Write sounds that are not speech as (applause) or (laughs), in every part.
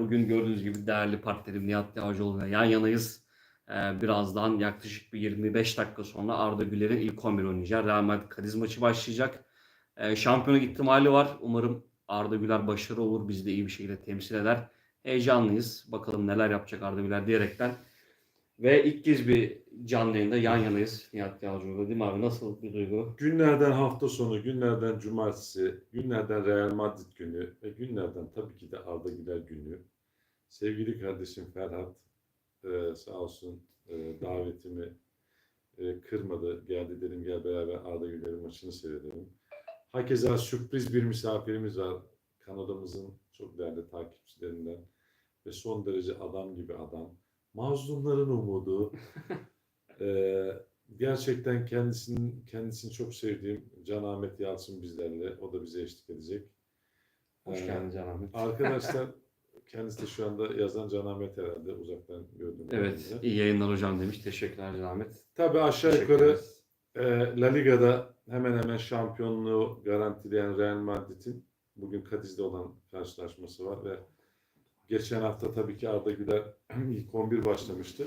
Bugün gördüğünüz gibi değerli partnerim Nihat Yağcıoğlu'yla yan yanayız. Ee, birazdan yaklaşık bir 25 dakika sonra Arda Güler'in ilk 11 oynayacağı Real Madrid Cadiz maçı başlayacak. Ee, şampiyonluk ihtimali var. Umarım Arda Güler başarılı olur. Bizi de iyi bir şekilde temsil eder. Heyecanlıyız. Bakalım neler yapacak Arda Güler diyerekten. Ve ilk kez bir canlı yayında yan yanayız Nihat Yağcıoğlu değil mi abi? Nasıl bir duygu? Günlerden hafta sonu, günlerden cumartesi, günlerden Real Madrid günü ve günlerden tabii ki de Arda Güler günü. Sevgili kardeşim Ferhat e, sağ olsun e, davetimi e, kırmadı. Geldi dedim gel beraber Arda Güler'in maçını seyredelim. Hakeza sürpriz bir misafirimiz var. Kanadımızın çok değerli takipçilerinden ve son derece adam gibi adam. Mazlumların umudu. (laughs) Ee, gerçekten kendisinin kendisini çok sevdiğim Can Ahmet Yalçın bizlerle. O da bize eşlik edecek. Hoş Ee, geldin Can Ahmet. Arkadaşlar (laughs) kendisi de şu anda yazan Can Ahmet herhalde uzaktan gördüğüm Evet, kadarıyla. iyi yayınlar hocam demiş. Teşekkürler Can Ahmet. Tabii aşağı yukarı e, La Liga'da hemen hemen şampiyonluğu garantileyen Real Madrid'in bugün Cadiz'de olan karşılaşması var ve geçen hafta tabii ki Arda Güler (clears throat) ilk 11 başlamıştı.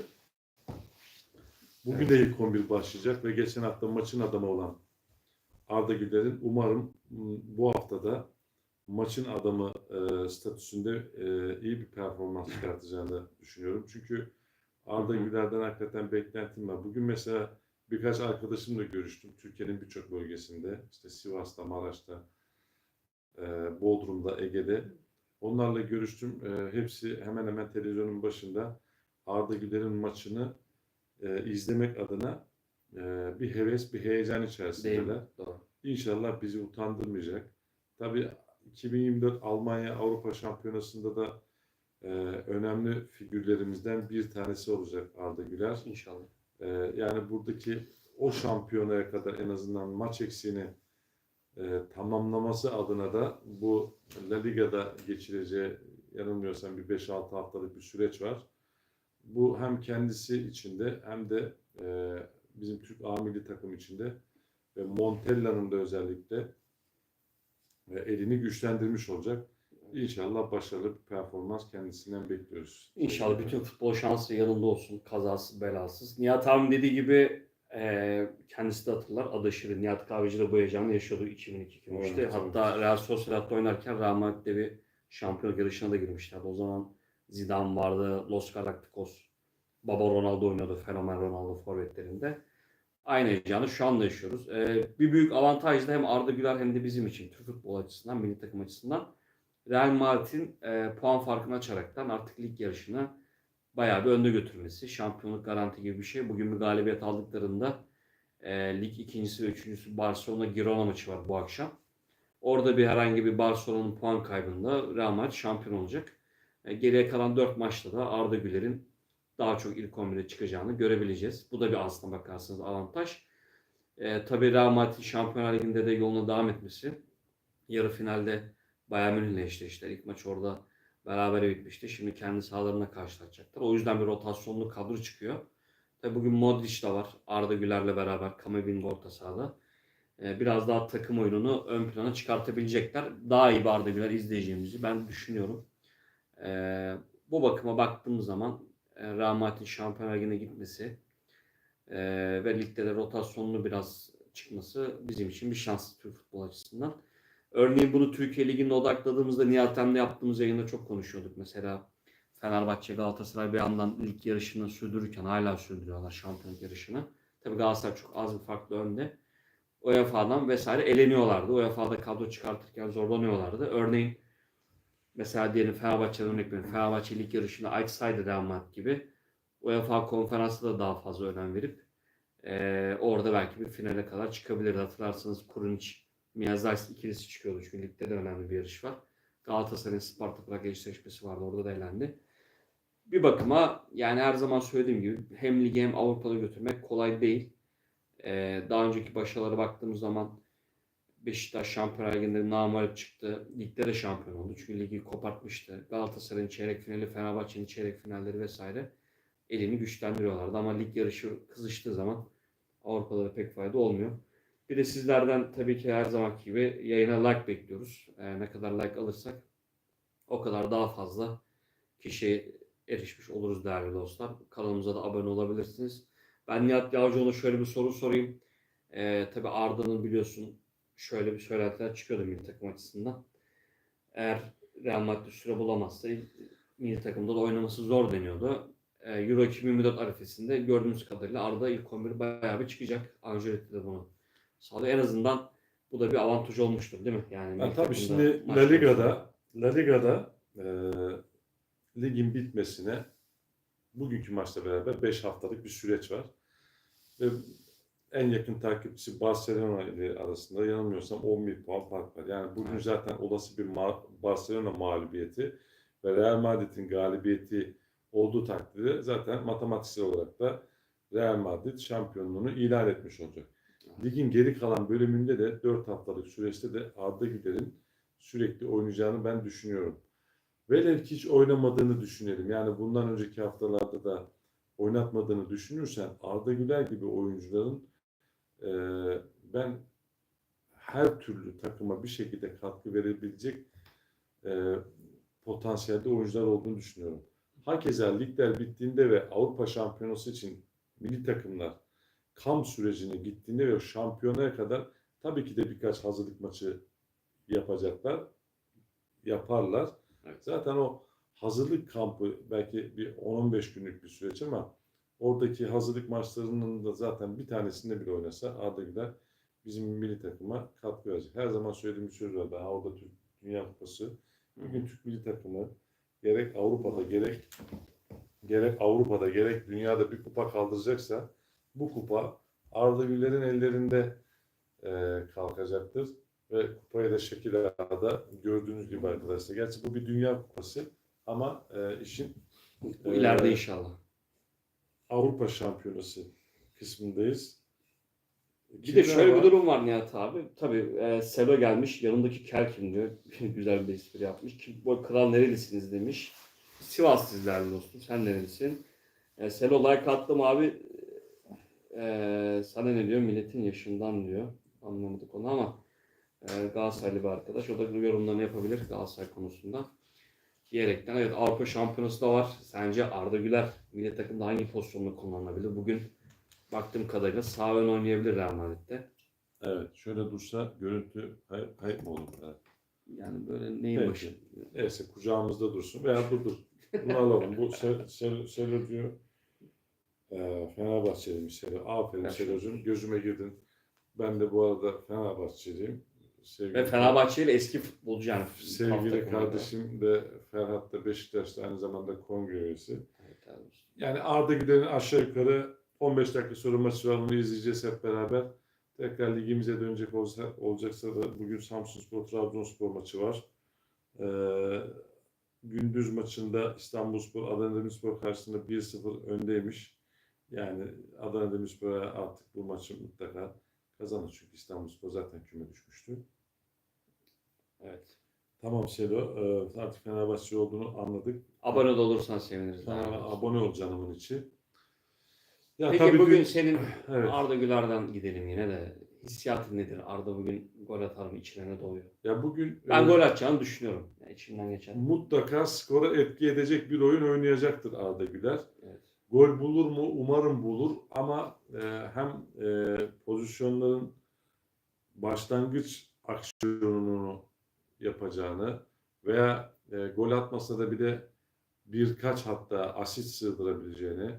Bugün de ilk 11 başlayacak ve geçen hafta maçın adamı olan Arda Güler'in umarım m, bu haftada maçın adamı e, statüsünde e, iyi bir performans çıkartacağını düşünüyorum. Çünkü Arda. Güler'den hakikaten beklentim var. Bugün mesela birkaç arkadaşımla görüştüm. Türkiye'nin birçok bölgesinde, işte Sivas'ta, Maraş'ta, e, Bodrum'da, Ege'de. Onlarla görüştüm. E, hepsi hemen hemen televizyonun başında Arda Güler'in maçını e, izlemek adına e, bir heves, bir heyecan içerisindeler. Doğru. İnşallah bizi utandırmayacak. Tabii 2024 Almanya Avrupa Şampiyonası'nda da e, önemli figürlerimizden bir tanesi olacak Arda Güler. İnşallah. E, yani buradaki o şampiyonaya kadar en azından maç eksiğini e, tamamlaması adına da bu La Liga'da geçireceği yanılmıyorsam bir 5-6 haftalık bir süreç var. Bu hem kendisi içinde hem de e, bizim Türk A milli takım içinde ve Montella'nın da özellikle e, elini güçlendirmiş olacak. İnşallah başarılı bir performans kendisinden bekliyoruz. İnşallah bütün futbol şansı yanında olsun. Kazasız belasız. Nihat abim dediği gibi e, kendisi de hatırlar. Adaşırı Nihat Kahveci de bu heyecanı yaşıyordu 2002-2003'te. Evet, Hatta Real Sociedad'da oynarken Madrid'de bir şampiyonluk yarışına da girmişlerdi. O zaman Zidane vardı, Los Galacticos, Baba Ronaldo oynuyordu. Fenomen Ronaldo forvetlerinde. Aynı heyecanı şu anda yaşıyoruz. E, bir büyük avantaj da hem Arda Güler hem de bizim için Türk futbol açısından, milli takım açısından Real Madrid'in e, puan farkını açaraktan artık lig yarışını bayağı bir önde götürmesi. Şampiyonluk garanti gibi bir şey. Bugün bir galibiyet aldıklarında e, lig ikincisi ve üçüncüsü Barcelona Girona maçı var bu akşam. Orada bir herhangi bir Barcelona'nın puan kaybında Real Madrid şampiyon olacak. E, geriye kalan 4 maçta da Arda Güler'in daha çok ilk 11'e çıkacağını görebileceğiz. Bu da bir aslına bakarsanız avantaj. E, tabii Real Madrid Şampiyonlar Ligi'nde de yoluna devam etmesi. Yarı finalde Bayern Münih'le eşleştiler. İlk maç orada beraber bitmişti. Şimdi kendi sahalarına karşılaşacaklar. O yüzden bir rotasyonlu kadro çıkıyor. Tabii bugün Modric de var. Arda Güler'le beraber Kamavinga orta sahada. Ee, Biraz daha takım oyununu ön plana çıkartabilecekler. Daha iyi bir Arda Güler izleyeceğimizi ben düşünüyorum. Ee, Bu bakıma baktığımız zaman e, Real Madrid'in Şampiyonlar Ligi'ne gitmesi e, ve ligde de rotasyonlu biraz çıkması bizim için bir şans Türk futbol açısından. Örneğin bunu Türkiye Ligi'ne odakladığımızda Nihat yaptığımız yayında çok konuşuyorduk. Mesela Fenerbahçe Galatasaray bir yandan lig yarışını sürdürürken hala sürdürüyorlar şampiyonluk yarışını. Tabii Galatasaray çok az bir farklı önde. UEFA'dan vesaire eleniyorlardı. UEFA'da kadro çıkartırken zorlanıyorlardı. Örneğin mesela diyelim Fenerbahçe'den örnek verelim. Fenerbahçe lig yarışını açsaydı Real Madrid gibi UEFA konferansı da daha fazla önem verip eee, orada belki bir finale kadar çıkabilirdi. Hatırlarsanız Kurunic Miyazais ikilisi çıkıyordu çünkü ligde de önemli bir yarış var. Galatasaray'ın Sparta Prag eşleşmesi vardı orada da elendi. Bir bakıma yani her zaman söylediğim gibi hem ligi hem Avrupa'da götürmek kolay değil. Ee, daha önceki başarılara baktığımız zaman Beşiktaş Şampiyonlar Ligi'nde namalip çıktı. Ligde de şampiyon oldu. Çünkü ligi kopartmıştı. Galatasaray'ın çeyrek finali, Fenerbahçe'nin çeyrek finalleri vesaire elini güçlendiriyorlardı. Ama lig yarışı kızıştığı zaman Avrupa'da da pek fayda olmuyor. Bir de sizlerden tabii ki her zamanki gibi yayına like bekliyoruz. Ee, ne kadar like alırsak o kadar daha fazla kişiye erişmiş oluruz değerli dostlar. Kanalımıza da abone olabilirsiniz. Ben Nihat Yavcıoğlu'na şöyle bir soru sorayım. Ee, tabii Arda'nın biliyorsun şöyle bir söylentiler çıkıyordu milli takım açısından. Eğer Real Madrid süre bulamazsa milli takımda da oynaması zor deniyordu. Ee, Euro 2024 arifesinde gördüğümüz kadarıyla Arda ilk 11 bayağı bir çıkacak. Ancelotti de bunu sağlıyor. En azından bu da bir avantaj olmuştur değil mi? Yani Ya tabii şimdi La. Liga'da La Liga'da e, ligin bitmesine bugünkü maçla beraber 5 haftalık bir süreç var. Ve en yakın takipçisi Barcelona ile arasında yanılmıyorsam 11 puan fark var. Yani bugün zaten olası bir ma- Barcelona mağlubiyeti ve Real Madrid'in galibiyeti olduğu takdirde zaten matematiksel olarak da Real Madrid şampiyonluğunu ilan etmiş olacak. Ligin geri kalan bölümünde de 4 haftalık süreçte de Arda Güler'in sürekli oynayacağını ben düşünüyorum. Velev ki hiç oynamadığını düşünelim. Yani bundan önceki haftalarda da oynatmadığını düşünürsen Arda Güler gibi oyuncuların e, ben her türlü takıma bir şekilde katkı verebilecek e, potansiyelde oyuncular olduğunu düşünüyorum. Hakeza ligler bittiğinde ve Avrupa Şampiyonası için milli takımlar kamp sürecine gittiğinde ve şampiyonaya kadar tabii ki de birkaç hazırlık maçı yapacaklar, yaparlar. Evet. Zaten o hazırlık kampı belki bir 10-15 günlük bir süreç ama oradaki hazırlık maçlarının da zaten bir tanesinde bile oynasa Arda Güler bizim milli takıma katkı verecek. Her zaman söylediğim bir söz var. Daha orada Türk Dünya Kupası. Bugün Türk milli takımı gerek Avrupa'da gerek gerek Avrupa'da gerek dünyada bir kupa kaldıracaksa bu kupa Arda Güler'in ellerinde e, kalkacaktır. Ve kupayı da şekil da gördüğünüz gibi arkadaşlar. Gerçi bu bir dünya kupası ama e, işin Bu ileride Ee, inşallah. Avrupa şampiyonası kısmındayız. Bir de şöyle bir durum var Nihat abi. Tabii e, Selo gelmiş. Yanındaki kel kim diyor. Güzel bir espri yapmış. Kim, bu kral nerelisiniz demiş. Sivas sizlerle dostum. Sen nerelisin? E, Selo like attım abi. E, sana ne diyor? Milletin yaşından diyor. Anlamadık onu ama e, Galatasaraylı bir arkadaş. O da yorumlarını yapabilir Galatasaray konusunda. Diyerekten evet Avrupa Şampiyonası da var. Sence Arda Güler milli takımda hangi pozisyonda kullanılabilir? Bugün baktığım kadarıyla sağ ön oynayabilir Real Madrid'de. Evet, şöyle dursa görüntü kayıp, kayıp mı olur? Evet. Yani böyle neyin Peki. başı? Neyse kucağımızda dursun veya dur dur. Bunu alalım. Bu Sel, Sel, Selo diyor. Ee, Fenerbahçeliymiş Selo. Aferin Evet. Selo'cum. Gözüme girdin. Ben de bu arada Fenerbahçeliyim. Sevgili, Ve Fenerbahçe ile eski futbolcu yani. sevgili kardeşim de Ferhat da Beşiktaş'ta aynı zamanda kongre üyesi. Evet, abi. Yani Arda Güler'in aşağı yukarı 15 dakika sonra maçı var. Onu izleyeceğiz hep beraber. Tekrar ligimize dönecek olsa, olacaksa da bugün Samsunspor Trabzonspor maçı var. Ee, gündüz maçında İstanbulspor Adana Demirspor karşısında 1-0 öndeymiş. Yani Adana Demirspor'a artık bu maçı mutlaka kazanır. Çünkü İstanbulspor zaten küme düşmüştü. Evet. Tamam Selo, e, artık Fenerbahçe olduğunu anladık. Abone de olursan seviniriz. Abi. abone ol canımın içi. Ya Peki tabii bugün dün- senin (laughs) Evet. Arda Güler'den gidelim yine de. Hissiyatın nedir? Arda bugün gol atar mı? İçine ne? Ya bugün Ben e, gol atacağını düşünüyorum. Yani içimden geçen. mutlaka skora etki edecek bir oyun oynayacaktır Arda Güler. Evet. Gol bulur mu? Umarım bulur ama e, hem e, pozisyonların başlangıç aksiyonunu yapacağını veya e, gol atmasa da bir de birkaç hatta asist sığdırabileceğini,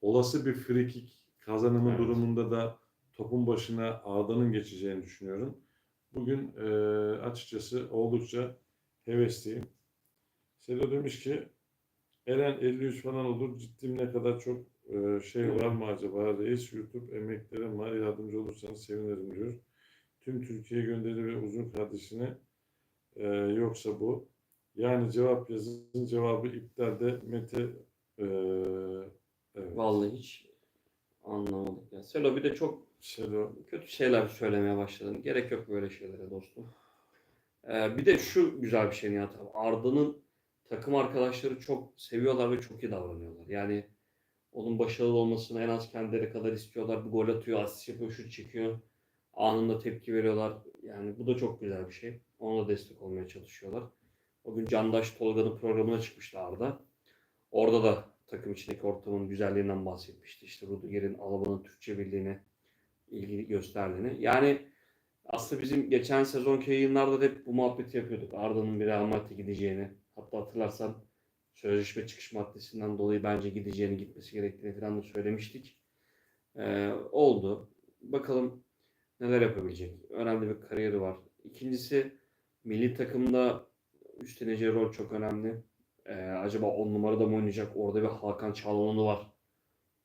olası bir free kick kazanımı Evet. durumunda da topun başına Arda'nın geçeceğini düşünüyorum. Bugün e, açıkçası oldukça hevesliyim. Selo demiş ki Eren 53 falan olur. Ciddim ne kadar çok e, şey var mı acaba? Reis YouTube emeklerim var. Yardımcı olursanız sevinirim diyor. Tüm Türkiye gönderi ve uzun kardeşine e, yoksa bu. Yani cevap yazın cevabı iptalde Mete e, evet. Vallahi hiç anlamadık. Ya. Selo bir de çok Selo kötü şeyler söylemeye başladın. Gerek yok böyle şeylere dostum. Ee, bir de şu güzel bir şey Nihat abi. Arda'nın takım arkadaşları çok seviyorlar ve çok iyi davranıyorlar. Yani onun başarılı olmasını en az kendileri kadar istiyorlar. Bir gol atıyor, asist yapıyor, şut çekiyor. Anında tepki veriyorlar. Yani bu da çok güzel bir şey. Ona da destek olmaya çalışıyorlar. O gün Candaş Tolga'nın programına çıkmıştı Arda. Orada da takım içindeki ortamın güzelliğinden bahsetmişti. İşte Rudiger'in Alaba'nın Türkçe bildiğini, ilgi gösterdiğini. Yani aslında bizim geçen sezonki yayınlarda da hep bu muhabbeti yapıyorduk. Arda'nın bir Real Madrid'e gideceğini. Hatta hatırlarsan sözleşme çıkış maddesinden dolayı bence gideceğini, gitmesi gerektiğini falan da söylemiştik. Ee, oldu. Bakalım neler yapabilecek. Önemli bir kariyeri var. İkincisi milli takımda üstleneceği rol çok önemli. Ee, acaba on numarada mı oynayacak? Orada bir Hakan Çalhanoğlu var.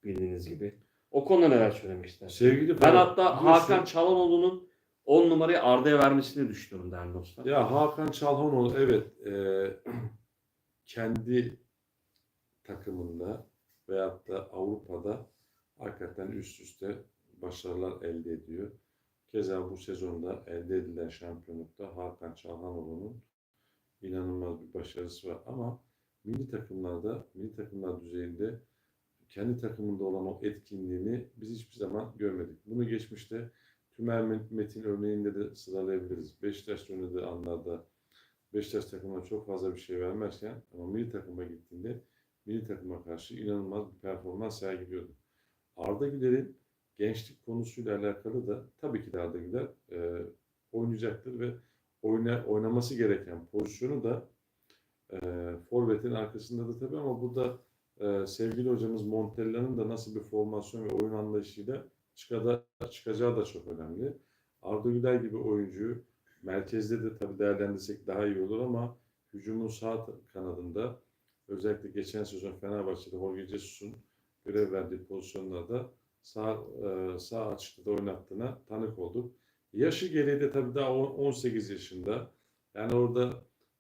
Bildiğiniz gibi. O konuda neler söylemek istersin? Sevgili Ben Ferhat, hatta biliyorsun- Hakan Çalhanoğlu'nun 10 numarayı Arda'ya vermesini düşünüyorum değerli dostlar. Ya Hakan Çalhanoğlu evet e, (clears throat) kendi takımında veyahut da Avrupa'da hakikaten üst üste başarılar elde ediyor. Keza bu sezonda elde edilen şampiyonlukta Hakan Çalhanoğlu'nun inanılmaz bir başarısı var. Ama milli takımlarda, milli takımlar düzeyinde kendi takımında olan o etkinliğini biz hiçbir zaman görmedik. Bunu geçmişte Tümer Metin örneğinde de sıralayabiliriz. Beşiktaş'ta oynadığı anlarda Beşiktaş takımına çok fazla bir şey vermezken ama milli takıma gittiğinde milli takıma karşı inanılmaz bir performans sergiliyordu. Arda Güler'in gençlik konusuyla alakalı da tabii ki de Arda Güler e, oynayacaktır ve oyna, oynaması gereken pozisyonu da e, forvetin arkasında da tabii ama burada e, sevgili hocamız Montella'nın da nasıl bir formasyon ve oyun anlayışıyla çıkada, çıkacağı da çok önemli. Arda Güler gibi oyuncuyu merkezde de tabii değerlendirsek daha iyi olur ama hücumun sağ kanadında özellikle geçen sezon Fenerbahçe'de Jorge Jesus'un görev verdiği pozisyonlarda sağ, e, sağ açıkta da oynattığına tanık olduk. Yaşı gereği de tabii daha on- 18 yaşında. Yani orada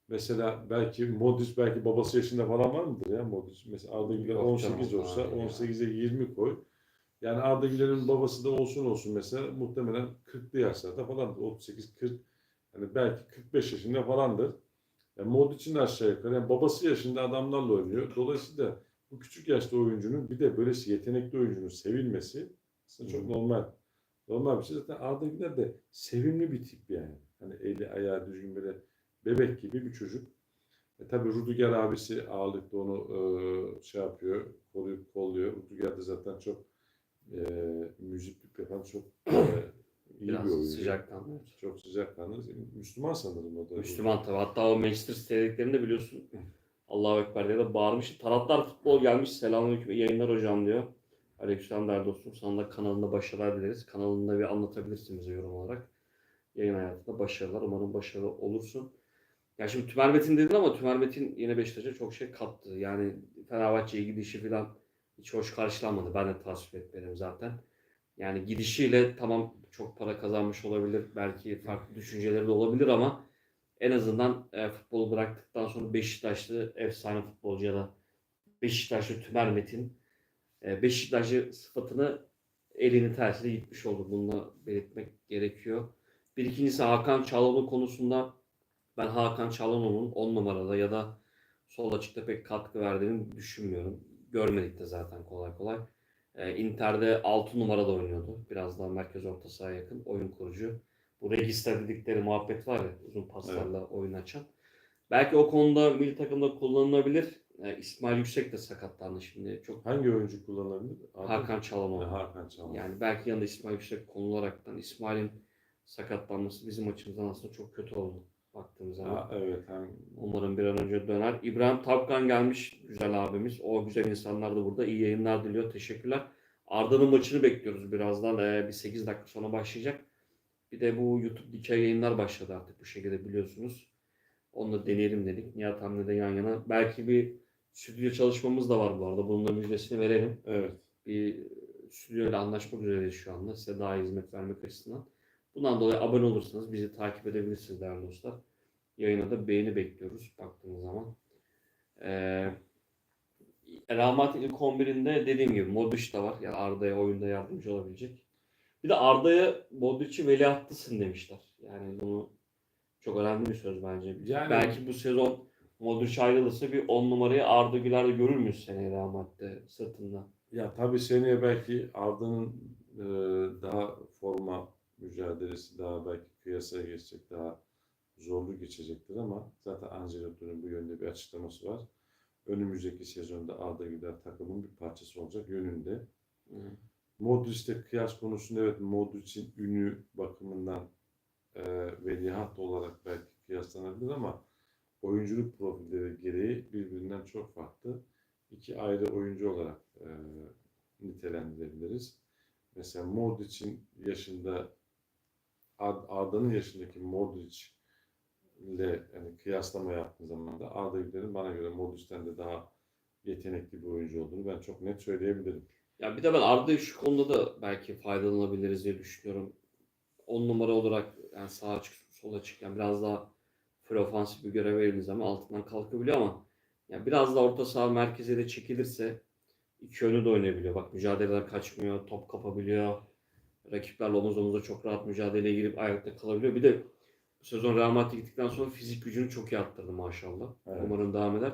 mesela belki Modric belki babası yaşında falan var mıdır ya Modric? Mesela Arda Güler Yok 18 canım, olsa abi ya. 18'e 20 koy. Yani Arda Güler'in babası da olsun olsun mesela muhtemelen 40'lı yaşlarda falandır. 38-40 hani belki 45 yaşında falandır. Yani Modric'in aşağı yukarı. Yani babası yaşında adamlarla oynuyor. Dolayısıyla bu küçük yaşta oyuncunun bir de böylesi yetenekli oyuncunun sevilmesi aslında çok normal. Normal bir şey. Zaten Arda Güler de sevimli bir tip yani. Hani eli ayağı düzgün böyle bebek gibi bir çocuk. E tabii Rudiger abisi ağırlıklı onu e, şey yapıyor, koruyup kolluyor. Rudiger de zaten çok e, müziklik yapan çok e, iyi Biraz bir oyuncu. sıcakkanlı. Çok sıcakkanlı. Müslüman sanırım o da. Müslüman tabii. Hatta o Manchester City'liklerinde biliyorsun. Allahu Ekber diye de bağırmış. Taraftar futbol gelmiş. Selamünaleyküm yayınlar hocam diyor. Aleykümselam değerli dostum. Sana da kanalında başarılar dileriz. Kanalında bir anlatabilirsin bize yorum olarak. Yayın hayatında başarılar. Umarım başarılı olursun. Ya şimdi Tümer Metin dedin ama Tümer Metin yine Beşiktaş'a çok şey kattı. Yani Fenerbahçe'ye gidişi falan hiç hoş karşılanmadı. Ben de tasvip etmedim zaten. Yani gidişiyle tamam çok para kazanmış olabilir. Belki farklı düşünceleri de olabilir ama en azından e, futbolu bıraktıktan sonra Beşiktaşlı efsane futbolcu ya da Beşiktaşlı Tümer Metin e, Beşiktaşlı sıfatını elini tersiyle gitmiş oldu. Bunu da belirtmek gerekiyor. Bir ikincisi Hakan Çalhanoğlu konusunda ben Hakan Çalhanoğlu'nun 10 numarada ya da sol açıkta pek katkı verdiğini düşünmüyorum. Görmedik de zaten kolay kolay. E, Inter'de 6 numarada oynuyordu. Biraz daha merkez orta sahaya yakın. Oyun kurucu. Bu register dedikleri muhabbet var ya uzun paslarla oyun açan. Belki o konuda milli takımda kullanılabilir. E, İsmail Yüksek de sakatlandı şimdi. Çok Hangi oyuncu kullanabilir? Arda- Hakan Çalhanoğlu. Ha, Hakan Çalhanoğlu. Yani belki yanında İsmail Yüksek konularaktan İsmail'in sakatlanması bizim açımızdan aslında çok kötü oldu baktığımız zaman. Ha, evet. Hem, Umarım bir an önce döner. İbrahim Tapkan gelmiş. Güzel abimiz. O güzel insanlar da burada. İyi yayınlar diliyor. Teşekkürler. Arda'nın maçını bekliyoruz birazdan. Ee, bir 8 dakika sonra başlayacak. Bir de bu YouTube dikey yayınlar başladı artık bu şekilde biliyorsunuz. Onu da deneyelim dedik. Nihat Hamle de yan yana. Belki bir stüdyo çalışmamız da var bu arada. Bunun da müjdesini verelim. evet. Bir stüdyo ile anlaşmak üzereyiz şu anda. Size daha hizmet vermek açısından. Bundan dolayı abone olursanız bizi takip edebilirsiniz değerli dostlar. Yayına da beğeni bekliyoruz baktığınız zaman. Ee, Rahmat ilk 11'inde dediğim gibi Modric de var. Yani Arda'ya oyunda yardımcı olabilecek. Bir de Arda'ya Modric'i veliahtlısın demişler. Yani bunu çok önemli bir söz bence. Yani- Belki bu sezon Modric ayrılırsa bir 10 numarayı Arda Güler'de görür müyüz seneye Rahmat'te sırtında? Ya tabii seneye belki Arda'nın e, daha forma mücadelesi daha belki kıyasaya geçecek, daha zorlu geçecektir ama zaten Ancelotti'nin bu yönde bir açıklaması var. önümüzdeki sezonda Arda Güler takımın bir parçası olacak yönünde. Hı. Modric'te kıyas konusunda evet Modric'in ünü bakımından e, ve nihat olarak belki kıyaslanabilir ama oyunculuk profilleri gereği birbirinden çok farklı. İki ayrı oyuncu olarak e, nitelendirebiliriz. Mesela Modric'in yaşında Ar- Arda'nın yaşındaki Modric ile yani kıyaslama yaptığın zaman da Arda Güler'in bana göre Modric'ten de daha yetenekli bir oyuncu olduğunu ben çok net söyleyebilirim. Ya bir de ben Arda'yı şu konuda da belki faydalanabiliriz diye düşünüyorum. 10 numara olarak yani sağa açık, sola açık yani biraz daha full ofansif bir görev verildiği zaman altından kalkabiliyor ama yani biraz da orta saha merkeze de çekilirse iki yönlü de oynayabiliyor. Bak mücadeleler kaçmıyor, top kapabiliyor. Rakiplerle omuz omuza çok rahat mücadeleye girip ayakta kalabiliyor. Bir de bu sezon Real Madrid'e gittikten sonra fizik gücünü çok iyi arttırdı maşallah. Evet. Umarım devam eder.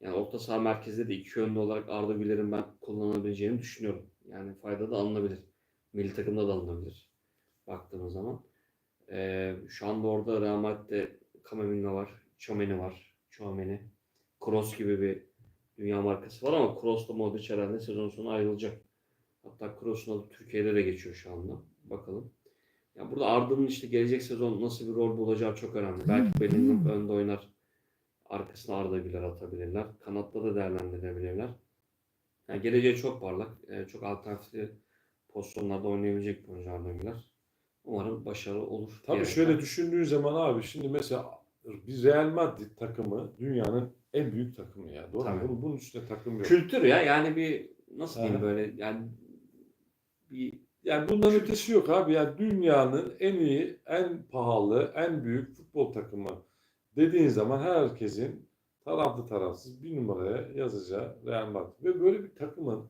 Yani orta saha merkezde de iki yönlü olarak Arda Güler'in ben kullanabileceğini düşünüyorum. Yani fayda da alınabilir. Milli takımda da alınabilir. Baktığımız zaman. Ee, şu anda orada Real Madrid'de Kamavinga var. Chomeni var. Chomeni. Kroos gibi bir dünya markası var ama Kroos da Modric herhalde sezon sonu ayrılacak. Hatta Kroos'un adı Türkiye'de de geçiyor şu anda. Bakalım. Ya burada Arda'nın işte gelecek sezon nasıl bir rol bulacağı çok önemli. Belki Bellingham önde oynar. Arkasına Arda Güler atabilirler. Kanatta da değerlendirebilirler. Yani geleceği çok parlak. e, çok alternatif pozisyonlarda oynayabilecek bir oyuncu Arda Güler. Umarım başarılı olur. Tabii diyerekten. şöyle düşündüğün zaman abi şimdi mesela bir Real Madrid takımı dünyanın en büyük takımı ya. Doğru? Tabii. Bunun, bunun üstünde takım yok. Kültür ya yani bir nasıl diyeyim böyle yani bir Yani bundan ötesi yok abi. Yani dünyanın en iyi, en pahalı, en büyük futbol takımı dediğin zaman herkesin taraflı tarafsız bir numaraya yazacağı Real Madrid. Ve böyle bir takımın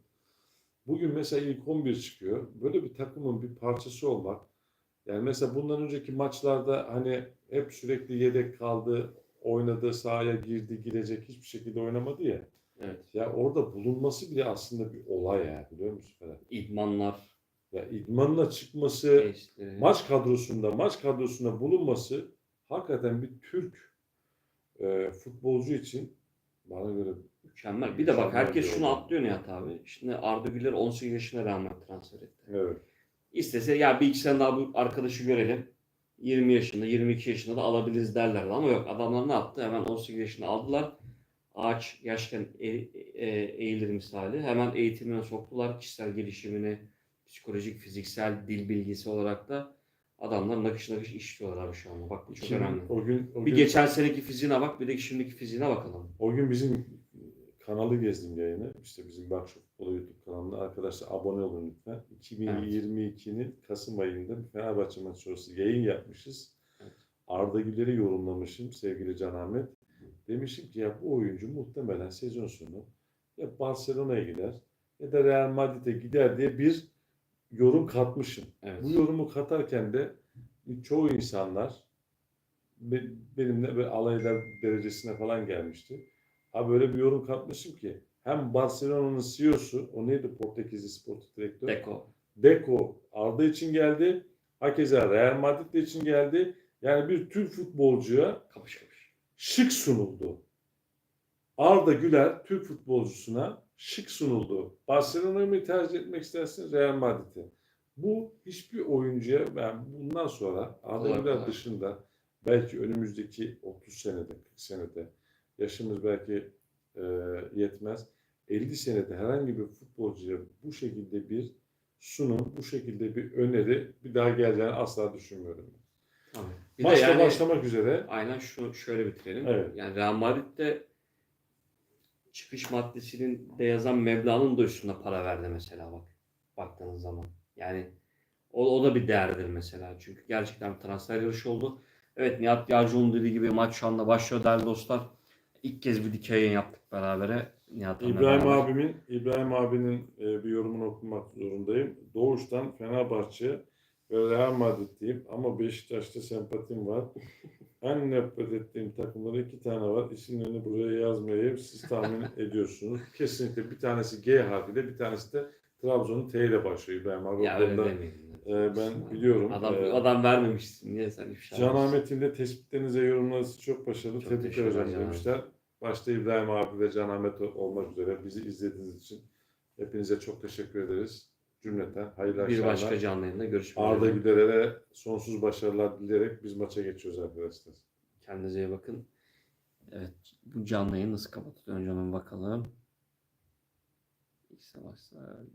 bugün mesela ilk 11 çıkıyor. Böyle bir takımın bir parçası olmak. Yani mesela bundan önceki maçlarda hani hep sürekli yedek kaldı, oynadı, sahaya girdi, girecek hiçbir şekilde oynamadı ya. evet Ya orada bulunması bile aslında bir olay ya biliyor musun Ferhat? idmanlar, Ya idmanla çıkması, testleri. maç kadrosunda maç kadrosunda bulunması hakikaten bir Türk e, futbolcu için bana göre mükemmel. Bir de bak herkes şunu atlıyor Nihat abi. Şimdi Arda Güler 18 yaşına Madrid transfer etti. evet. İstese ya bir iki sene daha bu arkadaşı görelim. 20 yaşında, 22 yaşında da alabiliriz derlerdi ama yok adamlar ne yaptı? Hemen 18 yaşında aldılar. Ağaç yaşken e, e, eğilir misali. Hemen eğitimine soktular. Kişisel gelişimini, psikolojik, fiziksel, dil bilgisi olarak da adamlar nakış nakış işliyorlar abi şu anda. Bak bu çok Kim- önemli. o gün o Bir gün, geçen seneki fiziğine bak, bir de şimdiki fiziğine bakalım. o gün bizim kanalı gezdim yayını. İşte bizim Bakşı Futbolu YouTube kanalına arkadaşlar abone olun lütfen. 2022'nin Kasım ayında Fenerbahçe maçı sonrası yayın yapmışız. Evet. Arda Güler'i yorumlamışım sevgili Can Ahmet. Demişim ki ya bu oyuncu muhtemelen sezon sonu ya Barcelona'ya gider ya da Real Madrid'e gider diye bir yorum katmışım. Evet. Bu yorumu katarken de çoğu insanlar be- benimle böyle alay eder derecesine falan gelmişti. Ha böyle bir yorum katmışım ki hem Barcelona'nın CEO'su, o neydi Portekizli sportif direktör? Deko. Deco Arda için geldi. Hakeza Real Madrid için geldi. Yani bir Türk futbolcuya Kapış kapış. şık sunuldu. Arda Güler Türk futbolcusuna şık sunuldu. Barcelona'yı mı tercih etmek istersin Real Madrid'i? Bu hiçbir oyuncuya ben bundan sonra Arda Güler kolay. dışında belki önümüzdeki 30 senede 40 senede yaşımız belki e, yetmez. 50 senede herhangi bir futbolcuya bu şekilde bir sunum, bu şekilde bir öneri bir daha geleceğini asla düşünmüyorum. Tabii. Bir Maçta de yani başlamak üzere aynen şu şöyle bitirelim. Evet. Yani Real Madrid'de çıkış maddesinin de yazan meblağının da üstünde para verdi mesela bak. Baktığınız zaman. Yani o, o da bir değerdir mesela. Çünkü gerçekten transfer yarışı oldu. Evet Nihat Yarcıoğlu'nun dediği gibi maç şu anda başlıyor değerli dostlar. İlk kez bir dikey yayın yaptık berabere. Nihat'la İbrahim beraber. abimin İbrahim abinin e, bir yorumunu okumak zorundayım. Doğuştan Fenerbahçe ve Real Madrid'deyim ama Beşiktaş'ta sempatim var. En nefret ettiğim takımları iki tane var. İsimlerini buraya yazmayayım. Siz tahmin (laughs) ediyorsunuz. Kesinlikle bir tanesi G harfiyle, bir tanesi de Trabzon'un T ile başlıyor İbrahim abi. Ya öyle demeyin. e, ben biliyorum. Adam, E, adam vermemişsin. Niye sen ifşa Can ediyorsun? Ahmet'in de tespitlerinize yorumlarınız çok başarılı. Çok hocam ederim. demişler. Başta İbrahim abi ve Can Ahmet olmak üzere bizi izlediğiniz için hepinize çok teşekkür ederiz. Cümleten hayırlı Bir akşamlar. başka canlı yayında görüşmek Arda üzere. Güler'e sonsuz başarılar dileyerek biz maça geçiyoruz arkadaşlar. Kendinize iyi bakın. Evet bu canlı yayın nasıl kapatılıyor? Önce ona bakalım. Tamam. Evet.